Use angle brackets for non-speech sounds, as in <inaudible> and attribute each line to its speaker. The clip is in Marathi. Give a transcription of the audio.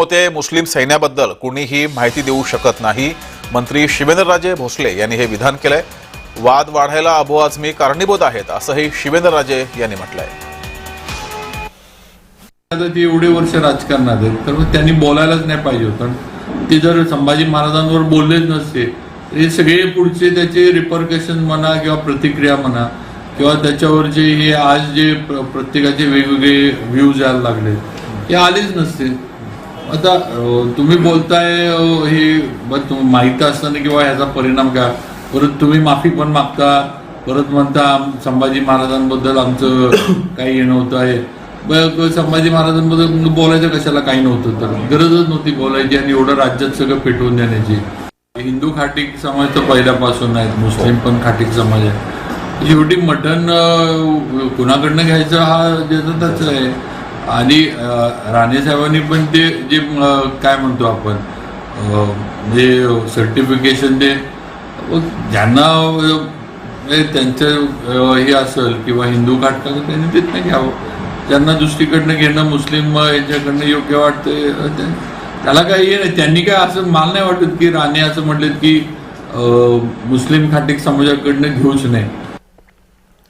Speaker 1: होते मुस्लिम सैन्याबद्दल कुणीही माहिती देऊ शकत नाही. मंत्री शिवेंद्रराजे भोसले यांनी हे विधान केलंय. वाद वाढायला अबो आझमी कारणीभूत आहेत असंही शिवेंद्रराजे यांनी म्हटलंय.
Speaker 2: ते एवढे वर्ष राजकारणात आहेत तर मग त्यांनी बोलायलाच नाही पाहिजे होतं. ते जर संभाजी महाराजांवर बोललेच नसते हे सगळे पुढचे त्याचे रिपर्केशन म्हणा किंवा प्रतिक्रिया म्हणा किंवा त्याच्यावर जे हे आज जे प्रत्येकाचे वेगवेगळे व्ह्यूज यायला लागले हे आलेच नसते. आता तुम्ही बोलताय हे माहीत असताना किंवा ह्याचा परिणाम काय? परत तुम्ही माफी पण मागता परत म्हणता संभाजी महाराजांबद्दल आमचं <coughs> काही हे नव्हतं आहे. संभाजी महाराजांबद्दल बोलायचं कशाला? काही नव्हतं तर गरजच नव्हती बोलायची आणि एवढं राज्यात सगळं पेटवून देण्याची. हिंदू खाटीक समाज तर पहिल्यापासून आहेत मुस्लिम पण खाटीक समाज आहे. शेवटी मटण कुणाकडनं घ्यायचं हा ज्याचा त्याच आहे. आणि राणे साहेबांनी पण ते जे काय म्हणतो आपण जे म्हणजे सर्टिफिकेशन ते ज्यांना हे त्यांचं हे असेल किंवा हिंदू काटकाचं त्यांनी तिथनं घ्यावं ज्यांना दुसरीकडनं घेणं मुस्लिम यांच्याकडनं योग्य वाटतं त्याला काही हे नाही. त्यांनी काय असं मला नाही वाटत की राणे असं म्हटलेत की मुस्लिम खाटिक समाजाकडनं घेऊच नाही.